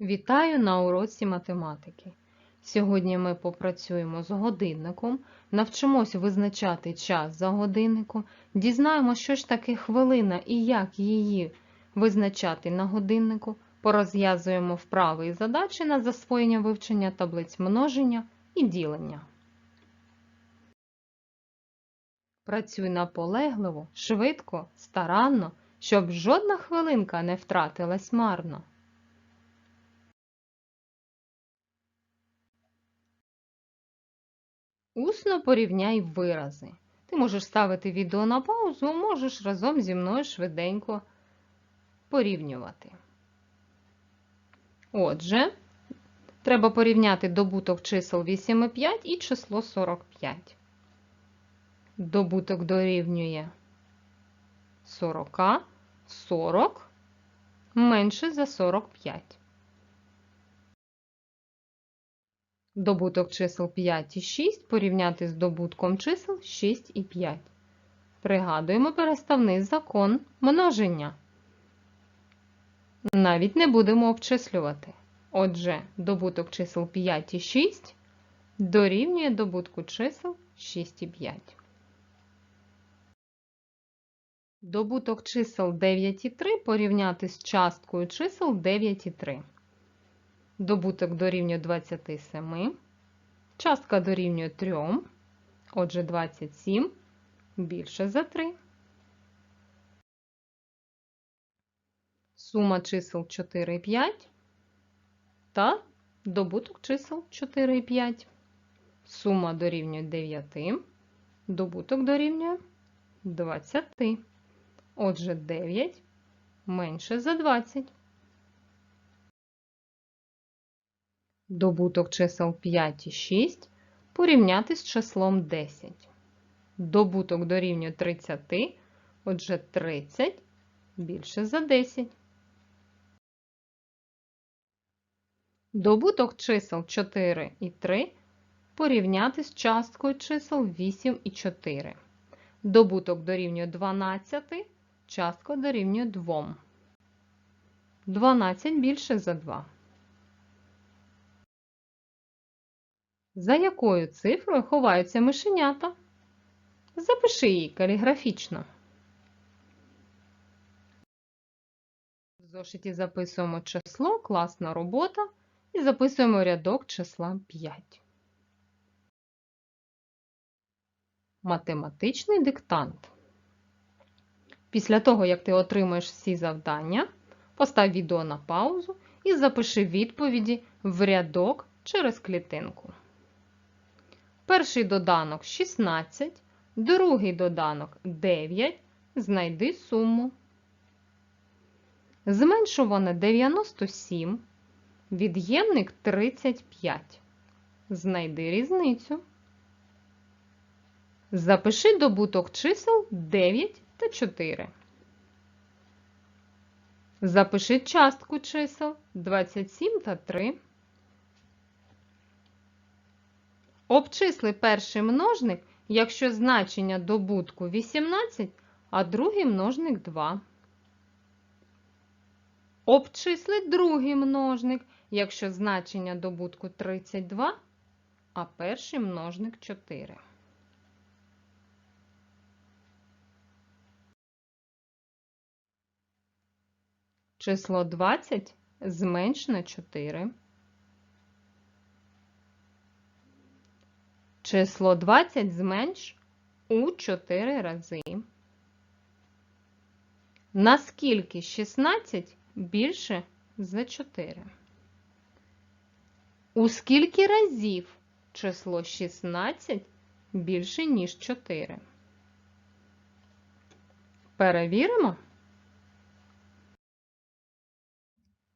Вітаю на уроці математики. Сьогодні ми попрацюємо з годинником, навчимось визначати час за годинником, дізнаємося, що ж таке хвилина і як її визначати на годиннику, порозв'язуємо вправи і задачі на засвоєння вивчення таблиць множення і ділення. Працюй наполегливо, швидко, старанно, щоб жодна хвилинка не втратилась марно. Усно порівняй вирази. Ти можеш ставити відео на паузу, можеш разом зі мною швиденько порівнювати. Отже, треба порівняти добуток чисел 8 і 5 і число 45. Добуток дорівнює 40, 40 менше за 45. Добуток чисел 5 і 6 порівняти з добутком чисел 6 і 5. Пригадуємо переставний закон множення. Навіть не будемо обчислювати. Отже, добуток чисел 5 і 6 дорівнює добутку чисел 6 і 5. Добуток чисел 9 і 3 порівняти з часткою чисел 9 і 3. Добуток дорівнює 27, частка дорівнює 3, отже 27 більше за 3. Сума чисел 4 і 5 та добуток чисел 4 і 5. Сума дорівнює 9, добуток дорівнює 20. Отже, 9 менше за 20. Добуток чисел 5 і 6 порівняти з числом 10. Добуток дорівнює 30, отже 30 більше за 10. Добуток чисел 4 і 3 порівняти з часткою чисел 8 і 4. Добуток дорівнює 12, частка дорівнює 2. 12 більше за 2. За якою цифрою ховаються мишенята? Запиши її каліграфічно. В зошиті записуємо число, класна робота і записуємо рядок числа 5. Математичний диктант. Після того, як ти отримаєш всі завдання, постав відео на паузу і запиши відповіді в рядок через клітинку. Перший доданок 16, другий доданок 9. Знайди суму. Зменшуване 97, від'ємник 35. Знайди різницю. Запиши добуток чисел 9 та 4. Запиши частку чисел 27 та 3. Обчисли перший множник, якщо значення добутку 18, а другий множник 2. Обчисли другий множник, якщо значення добутку 32, а перший множник 4. Число 20 зменш на 4. Число 20 зменш у 4 рази. Наскільки 16 більше за 4? У скільки разів число 16 більше, ніж 4? Перевіримо.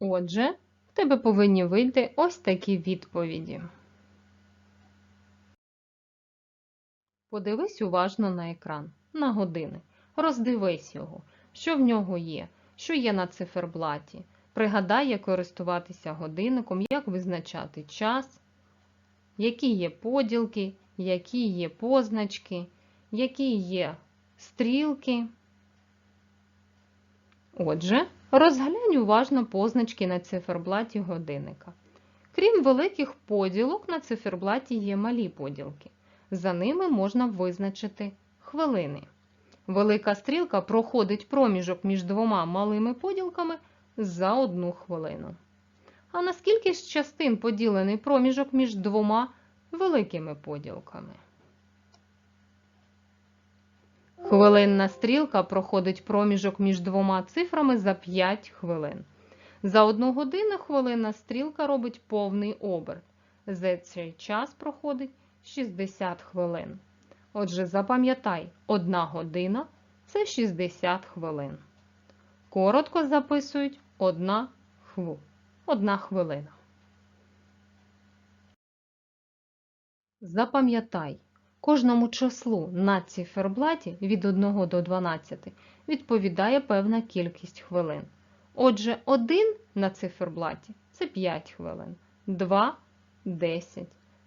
Отже, в тебе повинні вийти ось такі відповіді. Подивись уважно на екран, на години. Роздивись його, що в нього є, що є на циферблаті. Пригадай, як користуватися годинником, як визначати час, які є поділки, які є позначки, які є стрілки. Отже, Розглянь уважно позначки на циферблаті годинника. Крім великих поділок, на циферблаті є малі поділки. За ними можна визначити хвилини. Велика стрілка проходить проміжок між двома малими поділками за одну хвилину. А на скільки ж частин поділений проміжок між двома великими поділками? Хвилинна стрілка проходить проміжок між двома цифрами за 5 хвилин. За одну годину хвилинна стрілка робить повний оберт. За цей час проходить 60 хвилин. Отже, запам'ятай, одна година це 60 хвилин. Коротко записують одна хву. Одна хвилина. Запам'ятай, кожному числу на циферблаті від 1 до 12 відповідає певна кількість хвилин. Отже, 1 на циферблаті це 5 хвилин, 2 – 10,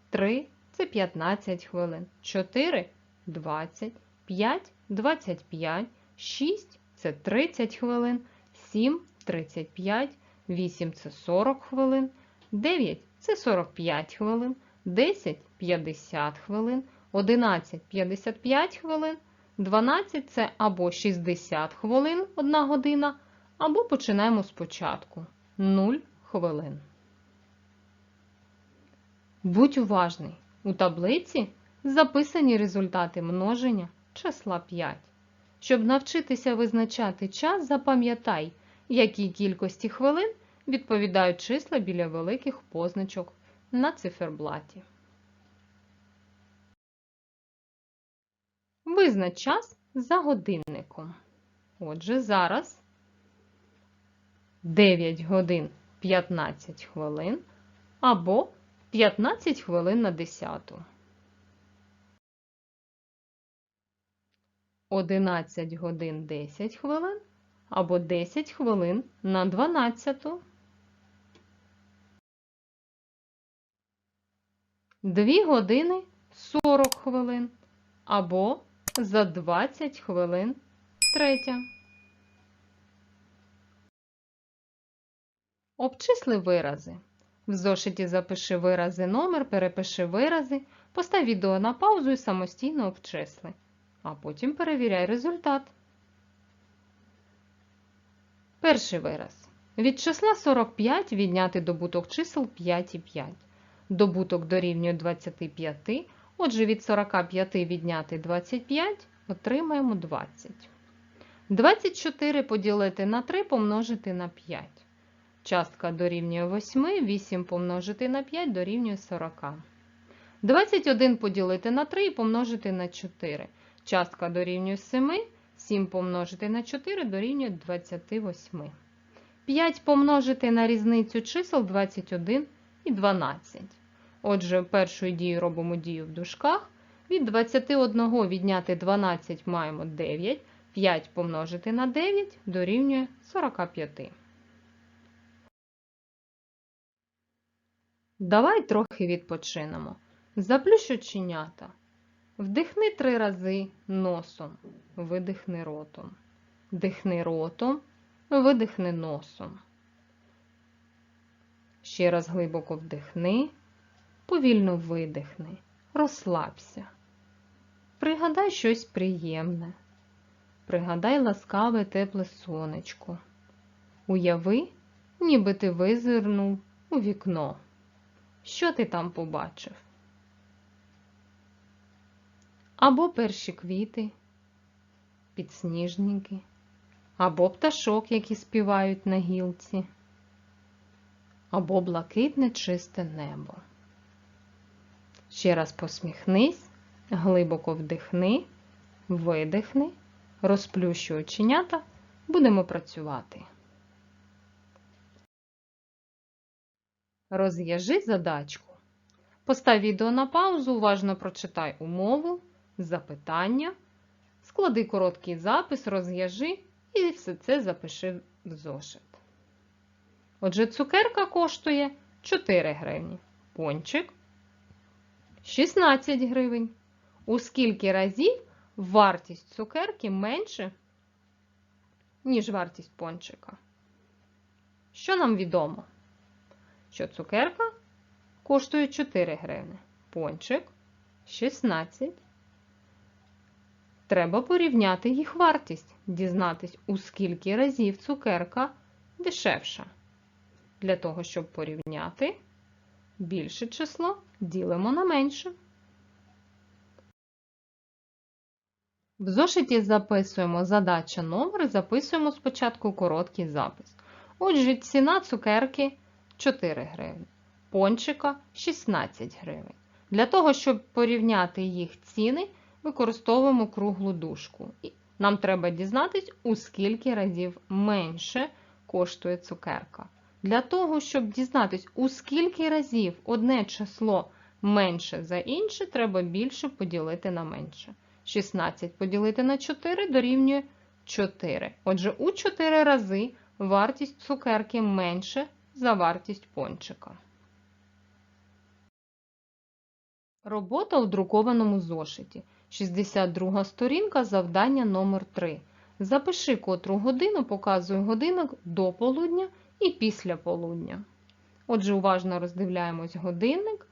3 – це 15 хвилин, 4 – 20, 5 – 25, 6 – це 30 хвилин, 7 – 35, 8 – це 40 хвилин, 9 – це 45 хвилин, 10 – 50 хвилин, 11 – 55 хвилин, 12 – це або 60 хвилин 1 година, або починаємо спочатку. 0 хвилин. Будь уважний, у таблиці записані результати множення числа 5. Щоб навчитися визначати час, запам'ятай, якій кількості хвилин відповідають числа біля великих позначок на циферблаті. Визнач час за годинником. Отже, зараз 9 годин 15 хвилин або 15 хвилин на 10. 11 годин 10 хвилин або 10 хвилин на 12. 2 години 40 хвилин або за 20 хвилин третя. Обчисли вирази. В зошиті запиши вирази номер, перепиши вирази, постав відео на паузу і самостійно обчисли. А потім перевіряй результат. Перший вираз. Від числа 45 відняти добуток чисел 5 і 5. Добуток дорівнює 25. Отже, від 45 відняти 25 отримаємо 20. 24 поділити на 3 помножити на 5. Частка дорівнює 8, 8 помножити на 5 дорівнює 40. 21 поділити на 3 і помножити на 4. Частка дорівнює 7, 7 помножити на 4 дорівнює 28. 5 помножити на різницю чисел 21 і 12. Отже, першою дією робимо дію в дужках. Від 21 відняти 12 маємо 9. 5 помножити на 9 дорівнює 45. Давай трохи відпочинемо. Заплющ оченята. Вдихни три рази носом, видихни ротом. Дихни ротом, видихни носом. Ще раз глибоко вдихни, повільно видихни, розслабся. Пригадай щось приємне. Пригадай ласкаве тепле сонечко. Уяви, ніби ти визирнув у вікно. Що ти там побачив? Або перші квіти, підсніжники, або пташок, які співають на гілці, або блакитне чисте небо. Ще раз посміхнись, глибоко вдихни, видихни, розплющуй оченята, будемо працювати. Розв'яжи задачку. Постав відео на паузу, уважно прочитай умову, запитання, склади короткий запис, розв'яжи і все це запиши в зошит. Отже, цукерка коштує 4 гривні, пончик 16 гривень. У скільки разів вартість цукерки менше, ніж вартість пончика? Що нам відомо? Що цукерка коштує 4 гривни, пончик 16. Треба порівняти їх вартість, дізнатись, у скільки разів цукерка дешевша. Для того, щоб порівняти, більше число ділимо на менше. В зошиті записуємо задача номер записуємо спочатку короткий запис. Отже, ціна цукерки 4 гривні, пончика 16 гривень. Для того, щоб порівняти їх ціни, використовуємо круглу дужку. Нам треба дізнатись, у скільки разів менше коштує цукерка. Для того, щоб дізнатись, у скільки разів одне число менше за інше, треба більше поділити на менше. 16 поділити на 4 дорівнює 4. Отже, у 4 рази вартість цукерки менше за вартість пончика. Робота у друкованому зошиті. 62 сторінка, завдання номер 3. Запиши котру годину показує годинник до полудня і після полудня. Отже, уважно роздивляємось годинник.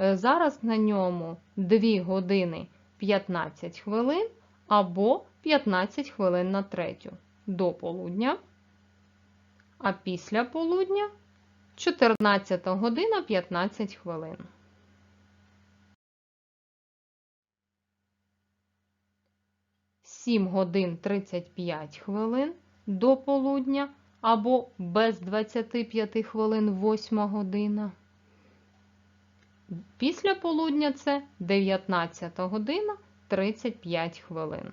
Е, Зараз на ньому 2 години 15 хвилин або 15 хвилин на третю до полудня, а після полудня 14 година 15 хвилин. Сім годин 35 хвилин до полудня або без 25 хвилин 8 година. Після полудня це 19 година 35 хвилин.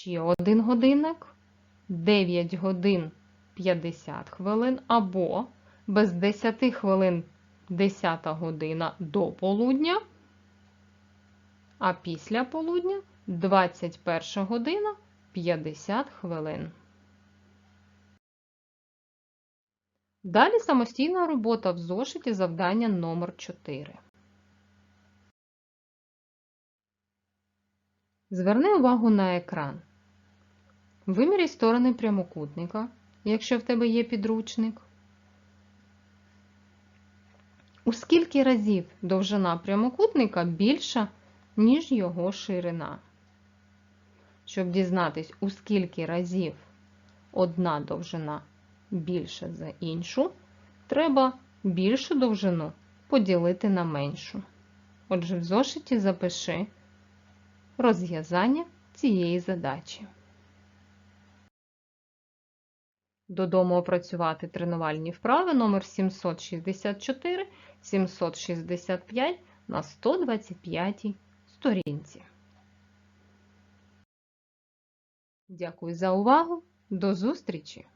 Ще один годинник 9 годин 50 хвилин або без 10 хвилин 10 година до полудня, а після полудня 21 година 50 хвилин. Далі самостійна робота в зошиті завдання номер 4. Зверни увагу на екран. Виміряй сторони прямокутника, якщо в тебе є підручник. У скільки разів довжина прямокутника більша, ніж його ширина? Щоб дізнатись, у скільки разів одна довжина більше за іншу, треба більшу довжину поділити на меншу. Отже, в зошиті запиши розв'язання цієї задачі. Додому опрацювати тренувальні вправи номер 764, 765 на 125 сторінці. Дякую за увагу. До зустрічі!